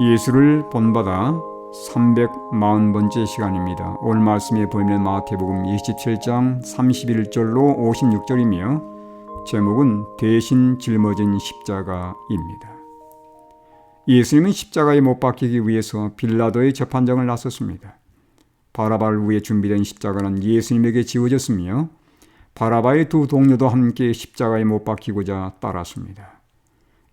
예수를 본받아 340번째 시간입니다. 오늘 말씀에 보이는 마태복음 27장 31절로 56절이며 제목은 대신 짊어진 십자가입니다. 예수님은 십자가에 못 박히기 위해서 빌라도의 재판장을 나섰습니다. 바라바를 위해 준비된 십자가는 예수님에게 지워졌으며 바라바의 두 동료도 함께 십자가에 못 박히고자 따랐습니다.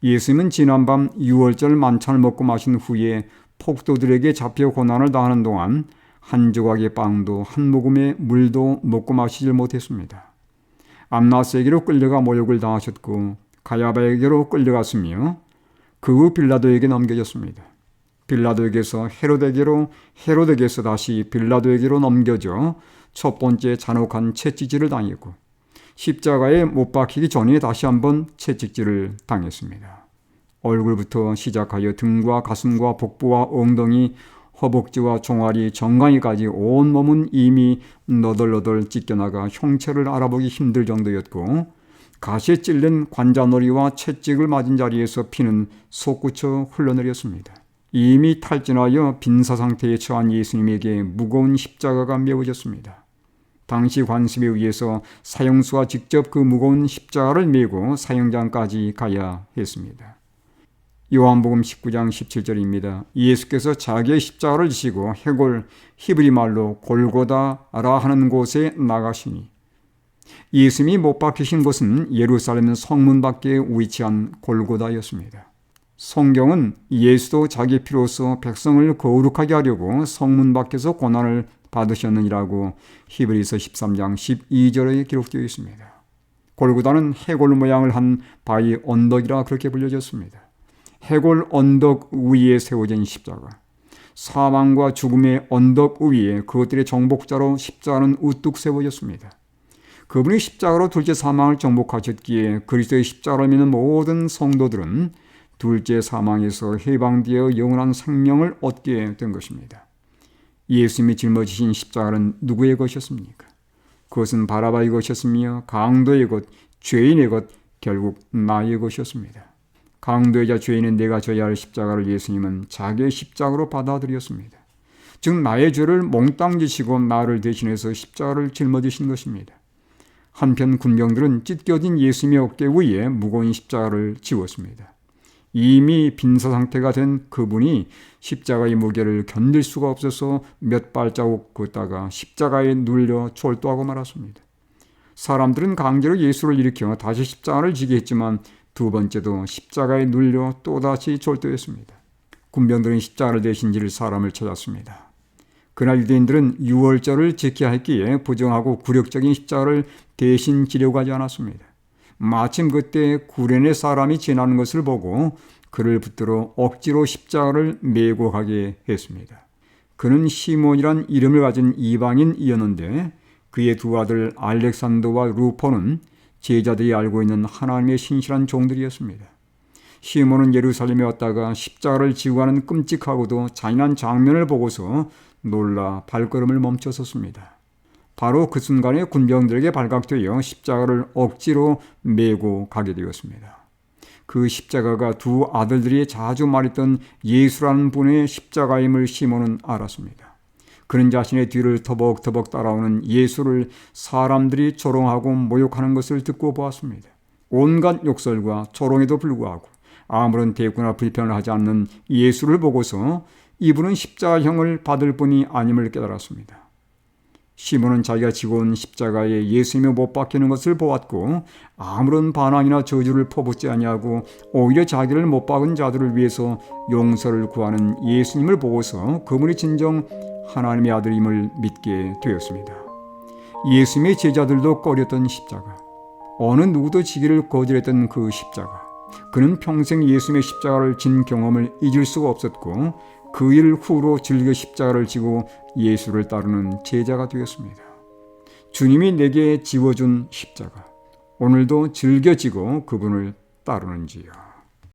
예수님은 지난밤 6월절 만찬을 먹고 마신 후에 폭도들에게 잡혀 고난을 당하는 동안 한 조각의 빵도 한 모금의 물도 먹고 마시질 못했습니다. 암나스에게로 끌려가 모욕을 당하셨고 가야바에게로 끌려갔으며 그 후 빌라도에게 넘겨졌습니다. 빌라도에게서 헤로데게로 헤로데게서 다시 빌라도에게로 넘겨져 첫 번째 잔혹한 채찍질을 당했고 십자가에 못 박히기 전에 다시 한번 채찍질을 당했습니다. 얼굴부터 시작하여 등과 가슴과 복부와 엉덩이, 허벅지와 종아리, 정강이까지 온 몸은 이미 너덜너덜 찢겨나가 형체를 알아보기 힘들 정도였고 가시에 찔린 관자놀이와 채찍을 맞은 자리에서 피는 솟구쳐 흘러내렸습니다. 이미 탈진하여 빈사 상태에 처한 예수님에게 무거운 십자가가 메워졌습니다. 당시 관습에 의해서 사형수가 직접 그 무거운 십자가를 메고 사형장까지 가야 했습니다. 요한복음 19장 17절입니다. 예수께서 자기의 십자가를 지시고 해골 히브리 말로 골고다라 하는 곳에 나가시니 예수님이 못 박히신 곳은 예루살렘 성문 밖에 위치한 골고다였습니다. 성경은 예수도 자기 피로서 백성을 거룩하게 하려고 성문 밖에서 고난을 받으셨느니라고 히브리서 13장 12절에 기록되어 있습니다. 골고다는 해골 모양을 한 바위 언덕이라 그렇게 불려졌습니다. 해골 언덕 위에 세워진 십자가. 사망과 죽음의 언덕 위에 그것들의 정복자로 십자가는 우뚝 세워졌습니다. 그분이 십자가로 둘째 사망을 정복하셨기에 그리스도의 십자가를 믿는 모든 성도들은 둘째 사망에서 해방되어 영원한 생명을 얻게 된 것입니다. 예수님이 짊어지신 십자가는 누구의 것이었습니까? 그것은 바라바의 것이었으며 강도의 것, 죄인의 것, 결국 나의 것이었습니다. 강도이자 죄인은 내가 져야 할 십자가를 예수님은 자기의 십자가로 받아들였습니다. 즉 나의 죄를 몽땅 지시고 나를 대신해서 십자가를 짊어지신 것입니다. 한편 군병들은 찢겨진 예수님의 어깨 위에 무거운 십자가를 지웠습니다. 이미 빈사 상태가 된 그분이 십자가의 무게를 견딜 수가 없어서 몇 발자국 걷다가 십자가에 눌려 졸도하고 말았습니다. 사람들은 강제로 예수를 일으켜 다시 십자가를 지게 했지만 두 번째도 십자가에 눌려 또다시 졸도했습니다. 군병들은 십자가를 대신 질 사람을 찾았습니다. 그날 유대인들은 유월절을 지켜야 했기에 부정하고 굴욕적인 십자가를 대신 지려고 하지 않았습니다. 마침 그때 구레네 사람이 지나는 것을 보고 그를 붙들어 억지로 십자가를 메고 가게 했습니다. 그는 시몬이란 이름을 가진 이방인이었는데 그의 두 아들 알렉산더와 루포는 제자들이 알고 있는 하나님의 신실한 종들이었습니다. 시몬은 예루살렘에 왔다가 십자가를 지고 가는 끔찍하고도 잔인한 장면을 보고서 놀라 발걸음을 멈춰섰습니다. 바로 그 순간에 군병들에게 발각되어 십자가를 억지로 메고 가게 되었습니다. 그 십자가가 두 아들들이 자주 말했던 예수라는 분의 십자가임을 시몬은 알았습니다. 그는 자신의 뒤를 터벅터벅 따라오는 예수를 사람들이 조롱하고 모욕하는 것을 듣고 보았습니다. 온갖 욕설과 조롱에도 불구하고 아무런 대꾸나 불편을 하지 않는 예수를 보고서 이분은 십자가형을 받을 분이 아님을 깨달았습니다. 시몬은 자기가 지고 온 십자가에 예수님이 못 박히는 것을 보았고 아무런 반항이나 저주를 퍼붓지 아니하고 오히려 자기를 못 박은 자들을 위해서 용서를 구하는 예수님을 보고서 그분이 진정 하나님의 아들임을 믿게 되었습니다. 예수님의 제자들도 꺼렸던 십자가, 어느 누구도 지기를 거절했던 그 십자가. 그는 평생 예수님의 십자가를 진 경험을 잊을 수가 없었고 그 일 후로 즐겨 십자가를 지고 예수를 따르는 제자가 되었습니다. 주님이 내게 지워준 십자가 오늘도 즐겨 지고 그분을 따르는지요.